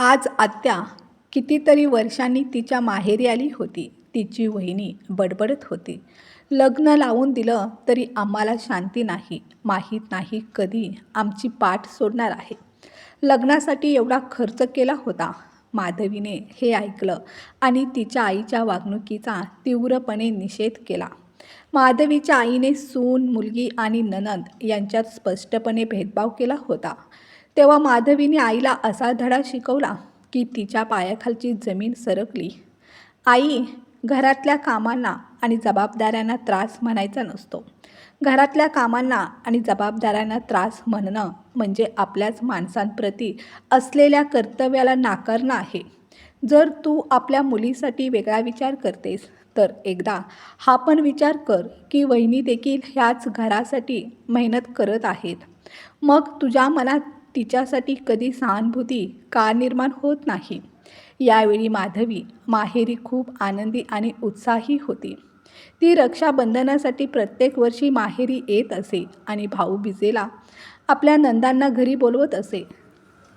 आज आत्या कितीतरी वर्षांनी तिच्या माहेरी आली होती. तिची वहिनी बडबडत होती. लग्न लावून दिलं तरी आम्हाला शांती नाही. माहीत नाही कधी आमची पाठ सोडणार आहे. लग्नासाठी एवढा खर्च केला होता. माधवीने हे ऐकलं आणि तिच्या आईच्या वागणुकीचा तीव्रपणे निषेध केला. माधवीच्या आईने सून मुलगी आणि ननंद यांच्यात स्पष्टपणे भेदभाव केला होता. तेव्हा माधवीने आईला असा धडा शिकवला की तिच्या पायाखालची जमीन सरकली. आई घरातल्या कामांना आणि जबाबदाऱ्यांना त्रास म्हणायचा नसतो. घरातल्या कामांना आणि जबाबदाऱ्यांना त्रास म्हणणं म्हणजे आपल्याच माणसांप्रती असलेल्या कर्तव्याला नाकारणं आहे. जर तू आपल्या मुलीसाठी वेगळा विचार करतेस तर एकदा हा पण विचार कर की वहिनी देखील ह्याच घरासाठी मेहनत करत आहेत. मग तुझ्या मनात तिच्यासाठी कधी सहानुभूती का निर्माण होत नाही? यावेळी माधवी माहेरी खूप आनंदी आणि उत्साही होती. ती रक्षाबंधनासाठी प्रत्येक वर्षी माहेरी येत असे आणि भाऊबीजेला आपल्या नंदांना घरी बोलवत असे.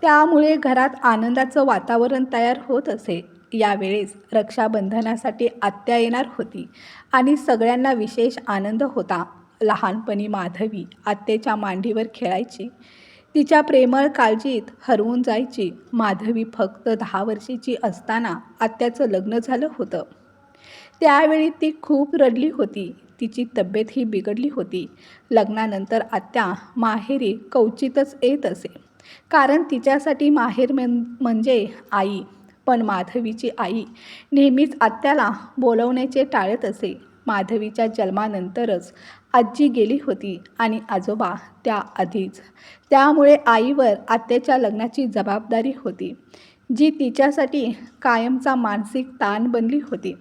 त्यामुळे घरात आनंदाचं वातावरण तयार होत असे. यावेळेस रक्षाबंधनासाठी आत्या येणार होती आणि सगळ्यांना विशेष आनंद होता. लहानपणी माधवी आत्याच्या मांडीवर खेळायची. तिच्या प्रेमळ काळजीत हरवून जायची. माधवी फक्त दहा वर्षाची असताना आत्याचं लग्न झालं होतं. त्यावेळी ती खूप रडली होती. तिची तब्येतही बिघडली होती. लग्नानंतर आत्या माहेरी कवचितच येत असे. कारण तिच्यासाठी माहेर मन म्हणजे आई. पण माधवीची आई नेहमीच आत्याला बोलवण्याचे टाळत असे. माधवीच्या जन्मानंतरच आजी गेली होती आणि आजोबा त्या आधीच. त्यामुळे आईवर आत्याच्या लग्नाची जबाबदारी होती जी तिच्यासाठी कायमचा मानसिक ताण बनली होती.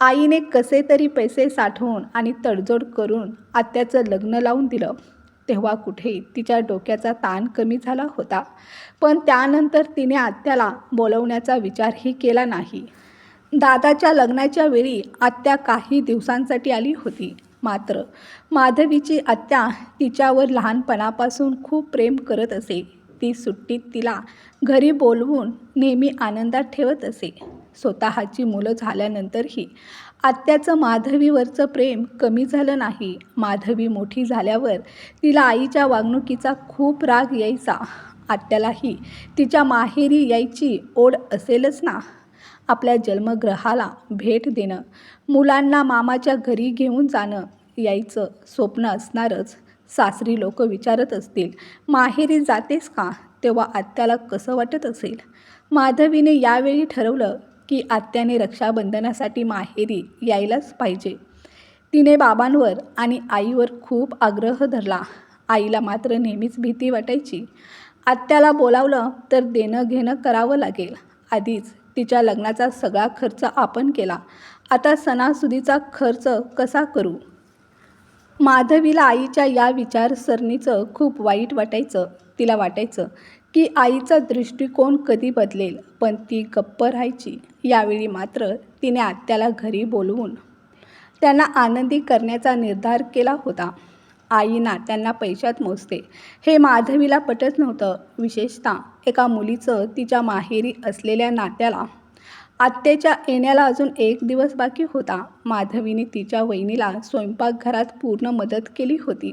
आईने कसे तरी पैसे साठवून आणि तडजोड करून आत्याचं लग्न लावून दिलं. तेव्हा कुठे तिच्या डोक्याचा ताण कमी झाला होता पण त्यानंतर तिने आत्याला बोलवण्याचा विचारही केला नाही. दादाच्या लग्नाच्या वेळी आत्या काही दिवसांसाठी आली होती. मात्र माधवीची आत्या तिच्यावर लहानपणापासून खूप प्रेम करत असे. ती सुट्टीत तिला घरी बोलवून नेहमी आनंदात ठेवत असे. स्वतःची मुलं झाल्यानंतरही आत्याचं माधवीवरचं प्रेम कमी झालं नाही. माधवी मोठी झाल्यावर तिला आईच्या वागणुकीचा खूप राग यायचा. आत्यालाही तिच्या माहेरी यायची ओढ असेलच ना. आपल्या जन्मग्रहाला भेट देणं मुलांना मामाच्या घरी घेऊन जाणं यायचं स्वप्न असणारच सासरी लोक विचारत असतील माहेरी जातेस का? तेव्हा आत्याला कसं वाटत असेल? माधवीने यावेळी ठरवलं की आत्याने रक्षाबंधनासाठी माहेरी यायलाच पाहिजे. तिने बाबांवर आणि आईवर खूप आग्रह धरला. आईला मात्र नेहमीच भीती वाटायची. आत्याला बोलावलं तर देणं घेणं करावं लागेल. आधीच तिच्या लग्नाचा सगळा खर्च आपण केला. आता सणासुदीचा खर्च कसा करू? माधवीला आईच्या या विचारसरणीचं खूप वाईट वाटायचं तिला वाटायचं की आईचा दृष्टिकोन कधी बदलेल पण ती गप्प राहायची. यावेळी मात्र तिने आत्याला घरी बोलवून त्यांना आनंदी करण्याचा निर्धार केला होता. आई नात्यांना पैशात मोजते. हे माधवीला पटत नव्हतं. विशेषतः एका मुलीचं तिच्या माहेरी असलेल्या नात्याला. आत्याच्या येण्याला अजून एक दिवस बाकी होता. माधवीने तिच्या वहिनीला स्वयंपाकघरात पूर्ण मदत केली होती.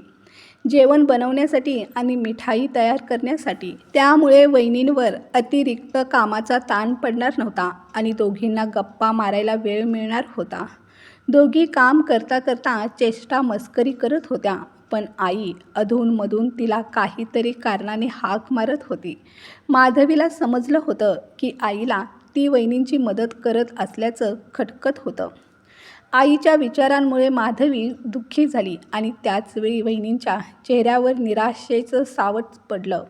जेवण बनवण्यासाठी आणि मिठाई तयार करण्यासाठी. त्यामुळे वहिनींवर अतिरिक्त कामाचा ताण पडणार नव्हता आणि दोघींना गप्पा मारायला वेळ मिळणार होता. दोघी काम करता करता चेष्टा मस्करी करत होत्या. पण आई अधूनमधून तिला काहीतरी कारणाने हाक मारत होती. माधवीला समजलं होतं की आईला ती वहिनींची मदत करत असल्याचं खटकत होतं. आईच्या विचारांमुळे माधवी दुःखी झाली आणि त्याचवेळी वहिनींच्या चेहऱ्यावर निराशेचं सावट पडलं.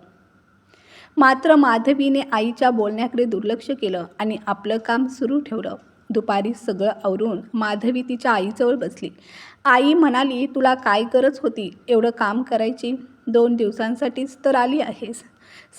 मात्र माधवीने आईच्या बोलण्याकडे दुर्लक्ष केलं आणि आपलं काम सुरू ठेवलं. दुपारी सगळं आवरून माधवी तिच्या आईजवळ बसली. आई म्हणाली तुला काय गरज होती? एवढं काम करायची? दोन दिवसांसाठीच तर आली आहेस.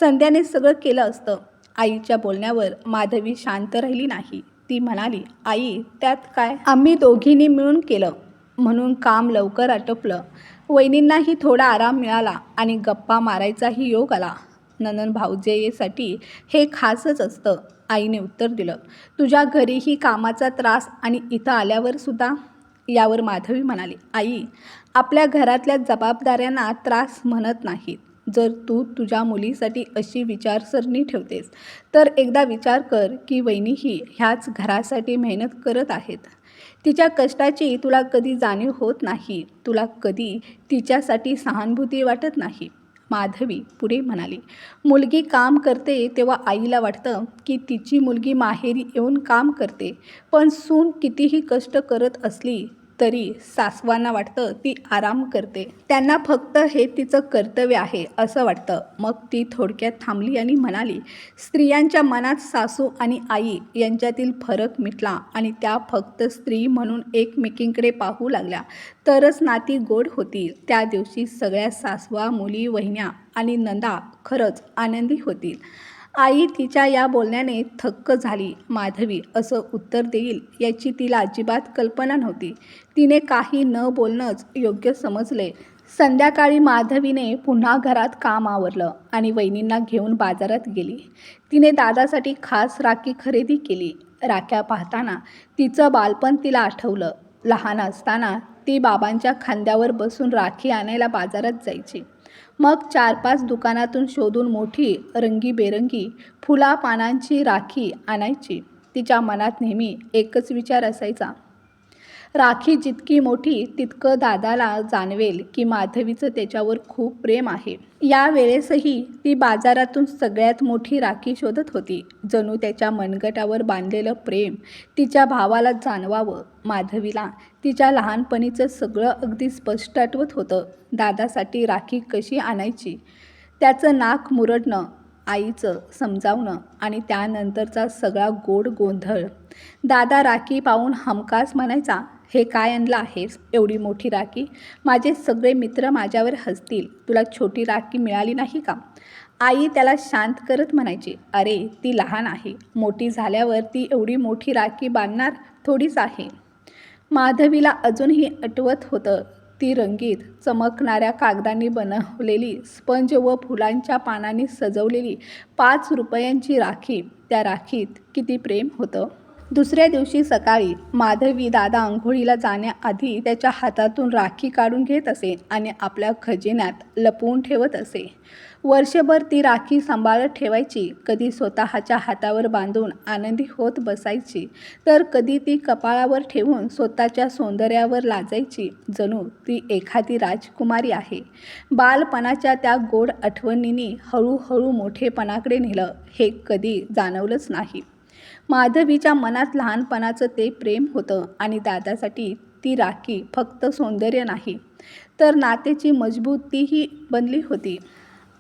संध्याने सगळं केलं असतं. आईच्या बोलण्यावर माधवी शांत राहिली नाही. ती म्हणाली आई त्यात काय? आम्ही दोघींनी मिळून केलं. म्हणून काम लवकर आटोपलं. वहिनींनाही थोडा आराम मिळाला आणि गप्पा मारायचाही योग आला. ननन भाऊजेसाठी हे खासच असतं. आईने उत्तर दिलं तुझ्या घरीही कामाचा त्रास आणि इथं आल्यावर सुद्धा यावर माधवी म्हणाली आई आपल्या घरातल्या जबाबदाऱ्यांना त्रास म्हणत नाहीत. जर तू तुझ्या मुलीसाठी अशी विचारसरणी ठेवतेस तर एकदा विचार कर की वहिनीही ह्याच घरासाठी मेहनत करत आहेत. तिच्या कष्टाची तुला कधी जाणीव होत नाही तुला कधी तिच्यासाठी सहानुभूती वाटत नाही. माधवी पुढे म्हणाली मुलगी काम करते तेव्हा आईला वाटतं की तिची मुलगी माहेरी येऊन काम करते पण सून कितीही कष्ट करत असली तरी सासवांना वाटतं ती आराम करते. त्यांना फक्त हे तिचं कर्तव्य आहे असं वाटतं. मग ती थोडक्यात थांबली आणि म्हणाली स्त्रियांच्या मनात सासू आणि आई यांच्यातील फरक मिटला आणि त्या फक्त स्त्री म्हणून एकमेकींकडे पाहू लागल्या. तरच नाती गोड होतील. त्या दिवशी सगळ्या सासवा मुली वहिन्या आणि नंदा खरंच आनंदी होतील. आई तिच्या या बोलण्याने थक्क झाली. माधवी असं उत्तर देईल याची तिला अजिबात कल्पना नव्हती. तिने काही न बोलणंच योग्य समजले. संध्याकाळी माधवीने पुन्हा घरात काम आवरलं आणि वहिनींना घेऊन बाजारात गेली. तिने दादासाठी खास राखी खरेदी केली. राख्या पाहताना तिचं बालपण तिला आठवलं. लहान असताना ती बाबांच्या खांद्यावर बसून राखी आणायला बाजारात जायची. मग चार पाच दुकानातून शोधून मोठी रंगीबेरंगी फुला पानांची राखी आणायची. तिच्या मनात नेहमी एकच विचार असायचा. राखी जितकी मोठी तितकं दादाला जाणवेल की माधवीचं त्याच्यावर खूप प्रेम आहे. या वेळेसही ती बाजारातून सगळ्यात मोठी राखी शोधत होती. जणू त्याच्या मनगटावर बांधलेलं प्रेम तिच्या भावाला जाणवावं माधवीला तिच्या लहानपणीचं सगळं अगदी स्पष्ट आठवत होतं. दादासाठी राखी कशी आणायची? त्याचं नाक मुरडणं आईचं समजावणं आणि त्यानंतरचा सगळा गोड गोंधळ. दादा राखी पाहून हमखास म्हणायचा हे काय आणलं आहेस एवढी मोठी राखी? माझे सगळे मित्र माझ्यावर हसतील. तुला छोटी राखी मिळाली नाही का? आई त्याला शांत करत म्हणायची अरे ती लहान आहे. मोठी झाल्यावर ती एवढी मोठी राखी बांधणार थोडीच आहे. माधवीला अजूनही आठवत होतं ती रंगीत चमकणाऱ्या कागदांनी बनवलेली स्पंज व फुलांच्या पानांनी सजवलेली पाच रुपयांची राखी. त्या राखीत किती प्रेम होतं? दुसऱ्या दिवशी सकाळी माधवी दादा आंघोळीला जाण्याआधी त्याच्या हातातून राखी काढून घेत असे आणि आपल्या खजिन्यात लपवून ठेवत असे. वर्षभर ती राखी सांभाळत ठेवायची कधी स्वतःच्या हातावर बांधून आनंदी होत बसायची तर कधी ती कपाळावर ठेवून स्वतःच्या सौंदर्यावर लाजायची जणू ती एखादी राजकुमारी आहे. बालपणाच्या त्या गोड आठवणींनी हळूहळू मोठेपणाकडे नेलं हे कधी जाणवलंच नाही. माधवीच्या मनात लहानपणाचं ते प्रेम होतं आणि दादासाठी ती राखी फक्त सौंदर्य नाही तर नातेची मजबूतीही बनली होती.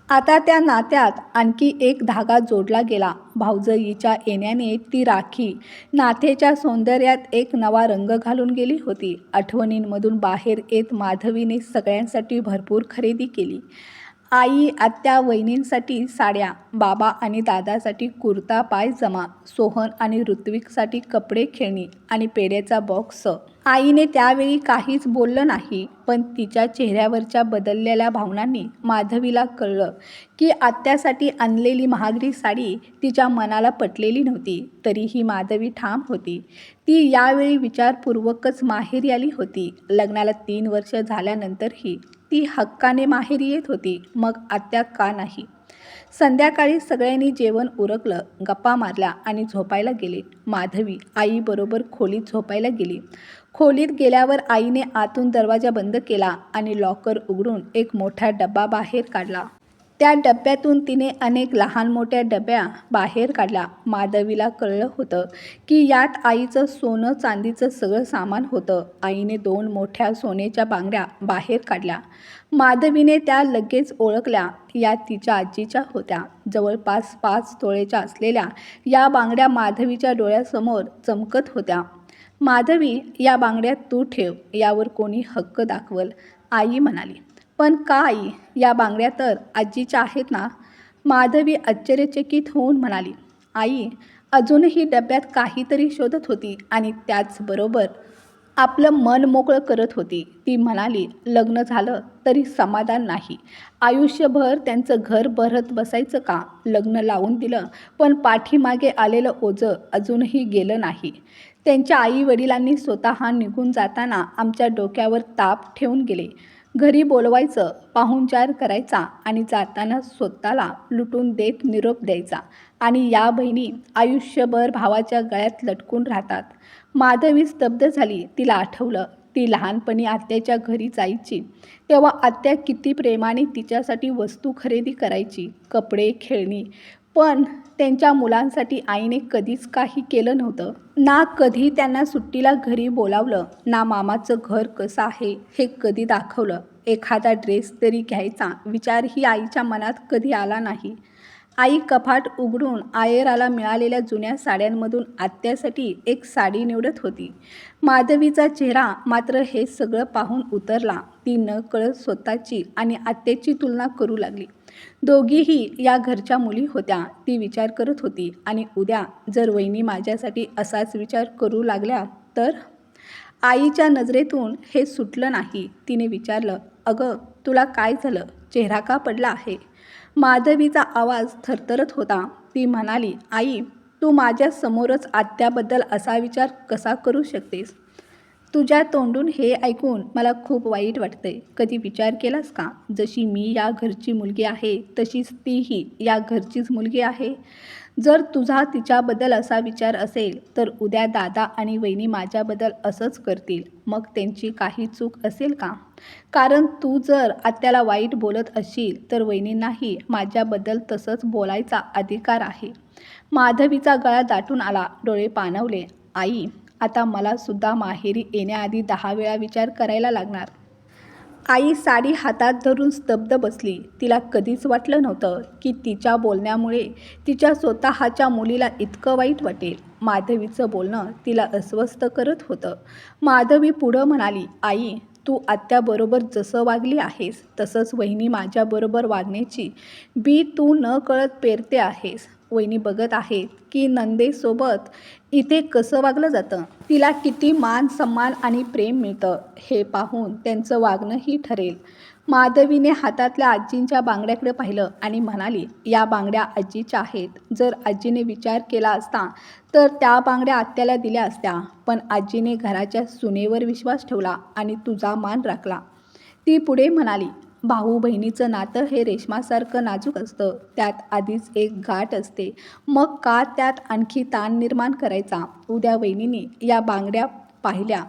आता त्या नात्यात आणखी एक धागा जोडला गेला. भाऊजईच्या येण्याने ती राखी नातेच्या सौंदर्यात एक नवा रंग घालून गेली होती. आठवणींमधून बाहेर येत माधवीने सगळ्यांसाठी भरपूर खरेदी केली. आई आत्या वहिनींसाठी साड्या बाबा आणि दादासाठी कुर्ता पायजमा सोहन आणि ऋत्विकसाठी कपडे खेळणी आणि पेड्याचा बॉक्स. आईने त्यावेळी काहीच बोललं नाही पण तिच्या चेहऱ्यावरच्या बदललेल्या भावनांनी माधवीला कळलं की आत्यासाठी आणलेली महागडी साडी तिच्या मनाला पटलेली नव्हती तरीही माधवी ठाम होती. ती यावेळी विचारपूर्वकच माहेरी आली होती. लग्नाला तीन वर्ष झाल्यानंतरही ती हक्काने माहेरी येत होती. मग आत्या का नाही? संध्याकाळी सगळ्यांनी जेवण उरकलं गप्पा मारल्या आणि झोपायला गेले. माधवी आईबरोबर खोलीत झोपायला गेली. खोलीत गेल्यावर आईने आतून दरवाजा बंद केला आणि लॉकर उघडून एक मोठा डब्बा बाहेर काढला. त्या डब्यातून तिने अनेक लहान मोठ्या डब्या बाहेर काढल्या. माधवीला कळलं होतं की यात आईचं सोनं चांदीचं सगळं सामान होतं. आईने दोन मोठ्या सोन्याच्या बांगड्या बाहेर काढल्या. माधवीने त्या लगेच ओळखल्या. या तिच्या आजीच्या होत्या. जवळपास पाच तोळेच्या असलेल्या या बांगड्या माधवीच्या डोळ्यासमोर चमकत होत्या. माधवी या बांगड्यात तू ठेव. यावर कोणी हक्क दाखवल आई म्हणाली. पण का आई या बांगड्या तर आजीच्या आहेत ना? माधवी आश्चर्यचकित होऊन म्हणाली आई अजूनही डब्यात काहीतरी शोधत होती आणि त्याचबरोबर आपलं मन मोकळं करत होती. ती म्हणाली लग्न झालं तरी समाधान नाही. आयुष्यभर त्यांचं घर भरत बसायचं का? लग्न लावून दिलं पण पाठीमागे आलेलं ओझं अजूनही गेलं नाही. त्यांच्या आई वडिलांनी स्वतः निघून जाताना आमच्या डोक्यावर ताप ठेवून गेले. घरी बोलवायचं पाहुणचार करायचा आणि जाताना स्वतःला लुटून देत निरोप द्यायचा. आणि या बहिणी आयुष्यभर भावाच्या गळ्यात लटकून राहतात. माधवी स्तब्ध झाली. तिला आठवलं ती लहानपणी आत्याच्या घरी जायची. तेव्हा आत्या किती प्रेमाने तिच्यासाठी वस्तू खरेदी करायची. कपडे खेळणी पण त्यांच्या मुलांसाठी आईने कधीच काही केलं नव्हतं. ना कधी त्यांना सुट्टीला घरी बोलावलं ना मामाचं घर कसं आहे हे कधी दाखवलं. एखादा ड्रेस तरी घ्यायचा विचारही आईच्या मनात कधी आला नाही. आई कपाट उघडून आयराला मिळालेल्या जुन्या साड्यांमधून आत्यासाठी एक साडी निवडत होती. माधवीचा चेहरा मात्र हे सगळं पाहून उतरला. ती न कळत स्वतःची आणि आत्याची तुलना करू लागली. दोघीही या घरच्या मुली होत्या ती विचार करत होती. आणि उद्या जर वहिनी माझ्यासाठी असाच विचार करू लागल्या तर? आईच्या नजरेतून हे सुटलं नाही. तिने विचारलं अगं तुला काय झालं? चेहरा का पडला आहे? माधवीचा आवाज थरथरत होता. ती म्हणाली आई तू माझ्या समोरच आत्याबद्दल असा विचार कसा करू शकतेस? तुझ्या तोंडून हे ऐकून मला खूप वाईट वाटतंय. कधी विचार केलास का? जशी मी या घरची मुलगी आहे तशीच तीही या घरचीच मुलगी आहे. जर तुझा तिच्याबद्दल असा विचार असेल तर उद्या दादा आणि वहिनी माझ्याबद्दल असंच करतील. मग त्यांची काही चूक असेल का? कारण तू जर आत्याला वाईट बोलत असशील तर वहिनींनाही माझ्याबद्दल तसंच बोलायचा अधिकार आहे. माधवीचा गळा दाटून आला डोळे पाणवले. आई आता मला सुद्धा माहेरी येण्याआधी दहा वेळा विचार करायला लागणार. आई साडी हातात धरून स्तब्ध बसली. तिला कधीच वाटलं नव्हतं की तिच्या बोलण्यामुळे तिच्या स्वतःच्या मुलीला इतकं वाईट वाटेल. माधवीचं बोलणं तिला अस्वस्थ करत होतं. माधवी पुढं म्हणाली आई तू आत्याबरोबर जसं वागली आहेस तसंच वहिनी माझ्याबरोबर वागण्याची बी तू न कळत पेरते आहेस. वहिनी बघत आहेत की नंदेसोबत इथे कसं वागलं जातं? तिला किती मान सन्मान आणि प्रेम मिळतं हे पाहून त्यांचं वागणंही ठरेल. माधवीने हातातल्या आजींच्या बांगड्याकडे पाहिलं आणि म्हणाली या बांगड्या आजीच्या आहेत. जर आजीने विचार केला असता तर त्या बांगड्या आत्याला दिल्या असत्या. पण आजीने घराच्या सुनेवर विश्वास ठेवला आणि तुझा मान राखला. ती पुढे म्हणाली भाऊ बहिणीचं नातं हे रेशमासारखं नाजूक असतं. त्यात आधीच एक गाठ असते. मग का त्यात आणखी ताण निर्माण करायचा? उद्या वहिनीने या बांगड्या पाहिल्या.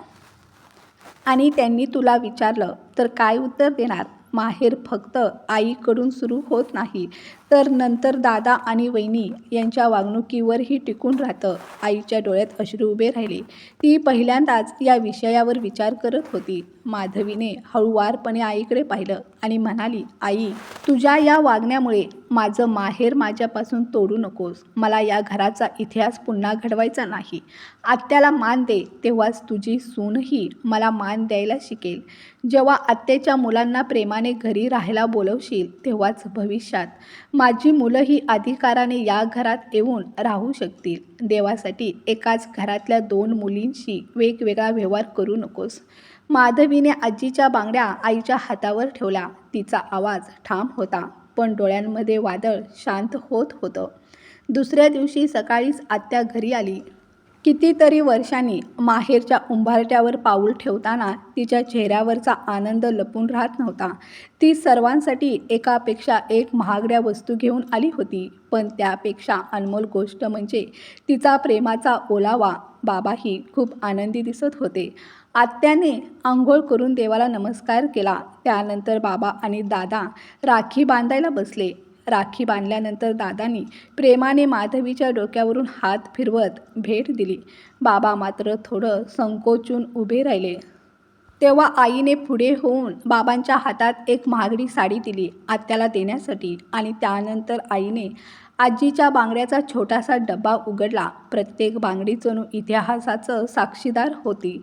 आणि त्यांनी तुला विचारलं तर काय उत्तर देणार? माहेर फक्त आईकडून सुरू होत नाही. तर नंतर दादा आणि वहिनी यांच्या वागणुकीवरही टिकून राहतं. आईच्या डोळ्यात अश्रू उभे राहिले. ती पहिल्यांदाच या विषयावर विचार करत होती. माधवीने हळुवारपणे आईकडे पाहिलं आणि म्हणाली आई तुझ्या या वागण्यामुळे माझं माहेर माझ्यापासून तोडू नकोस. मला या घराचा इतिहास पुन्हा घडवायचा नाही. आत्याला मान दे तेव्हाच तुझी सूनही मला मान द्यायला शिकेल. जेव्हा आत्याच्या मुलांना प्रेमाने घरी राहायला बोलवशील तेव्हाच भविष्यात माझी मुलं ही अधिकाराने या घरात येऊन राहू शकतील. देवासाठी एकाच घरातल्या दोन मुलींशी वेगवेगळा व्यवहार करू नकोस. माधवीने आजीच्या बांगड्या आईच्या हातावर ठेवल्या. तिचा आवाज ठाम होता पण डोळ्यांमध्ये वादळ शांत होत होतं. दुसऱ्या दिवशी सकाळीच आत्या घरी आली. कितीतरी वर्षांनी माहेरच्या उंबरठ्यावर पाऊल ठेवताना तिच्या चेहऱ्यावरचा आनंद लपून राहत नव्हता. ती सर्वांसाठी एकापेक्षा एक महागड्या वस्तू घेऊन आली होती पण त्यापेक्षा अनमोल गोष्ट म्हणजे तिचा प्रेमाचा ओलावा. बाबाही खूप आनंदी दिसत होते. आत्याने आंघोळ करून देवाला नमस्कार केला. त्यानंतर बाबा आणि दादा राखी बांधायला बसले. राखी बांधल्यानंतर दादांनी प्रेमाने माधवीच्या डोक्यावरून हात फिरवत भेट दिली. बाबा मात्र थोडं संकोचून उभे राहिले. तेव्हा आईने पुढे होऊन बाबांच्या हातात एक महागडी साडी दिली आत्याला देण्यासाठी आणि त्यानंतर आईने आजीच्या बांगड्याचा छोटासा डब्बा उघडला. प्रत्येक बांगडी जणू इतिहासाचं साक्षीदार होती.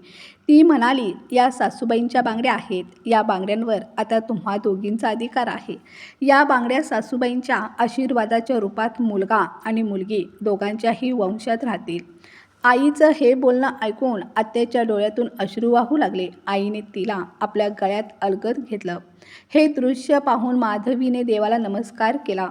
ती म्हणाली या सासूबाईंच्या बांगड्या आहेत. या बांगड्यांवर आता तुम्हा दोघींचा अधिकार आहे. या बांगड्या सासूबाईंच्या आशीर्वादाच्या रूपात मुलगा आणि मुलगी दोघांच्याही वंशात राहतील. आईचं हे बोलणं ऐकून आत्याच्या डोळ्यातून अश्रू वाहू लागले. आईने तिला आपल्या गळ्यात अलगद घेतलं. हे दृश्य पाहून माधवीने देवाला नमस्कार केला.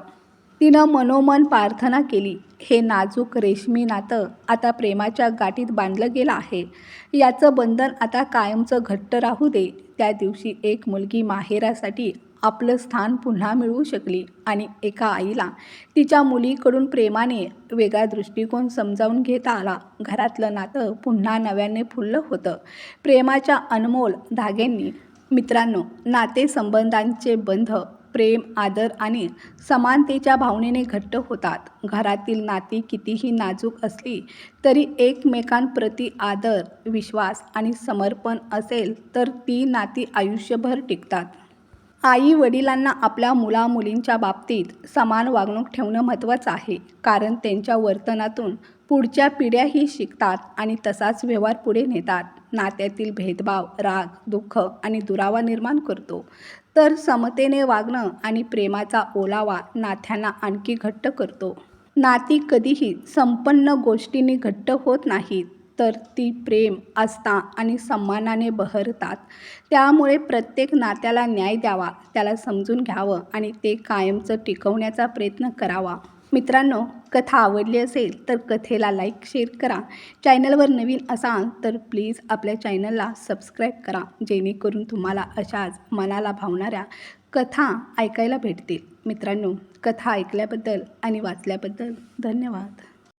तिनं मनोमन प्रार्थना केली. हे नाजूक रेशमी नातं आता प्रेमाच्या गाठीत बांधलं गेलं आहे. याचं बंधन आता कायमचं घट्ट राहू दे. त्या दिवशी एक मुलगी माहेरासाठी आपलं स्थान पुन्हा मिळवू शकली आणि एका आईला तिच्या मुलीकडून प्रेमाने वेगळा दृष्टिकोन समजावून घेता आला. घरातलं नातं पुन्हा नव्याने फुललं होतं. प्रेमाच्या अनमोल धाग्यांनी मित्रांनो नातेसंबंधांचे बंध प्रेम आदर आणि समानतेच्या भावनेने घट्ट होतात. घरातील नाती कितीही नाजूक असली तरी एकमेकांप्रती आदर विश्वास आणि समर्पण असेल तर ती नाती आयुष्यभर टिकतात. आई वडिलांना आपल्या मुलामुलींच्या बाबतीत समान वागणूक ठेवणं महत्त्वाचं आहे. कारण त्यांच्या वर्तनातून पुढच्या पिढ्याही शिकतात आणि तसाच व्यवहार पुढे नेतात. नात्यातील भेदभाव राग दुःख आणि दुरावा निर्माण करतो. तर समतेने वागणं आणि प्रेमाचा ओलावा नात्यांना आणखी घट्ट करतो. नाती कधीही संपन्न गोष्टींनी घट्ट होत नाहीत. तर ती प्रेम आस्था आणि सन्मानाने बहरतात. त्यामुळे प्रत्येक नात्याला न्याय द्यावा त्याला समजून घ्यावं आणि ते कायमचं टिकवण्याचा प्रयत्न करावा. मित्रांनो कथा आवडली असेल तर कथेला लाईक शेअर करा. चॅनलवर नवीन असाल तर प्लीज आपल्या चॅनलला सबस्क्राईब करा. जेणेकरून तुम्हाला अशाच मनाला भावणाऱ्या कथा ऐकायला भेटतील. मित्रांनो कथा ऐकल्याबद्दल आणि वाचल्याबद्दल धन्यवाद.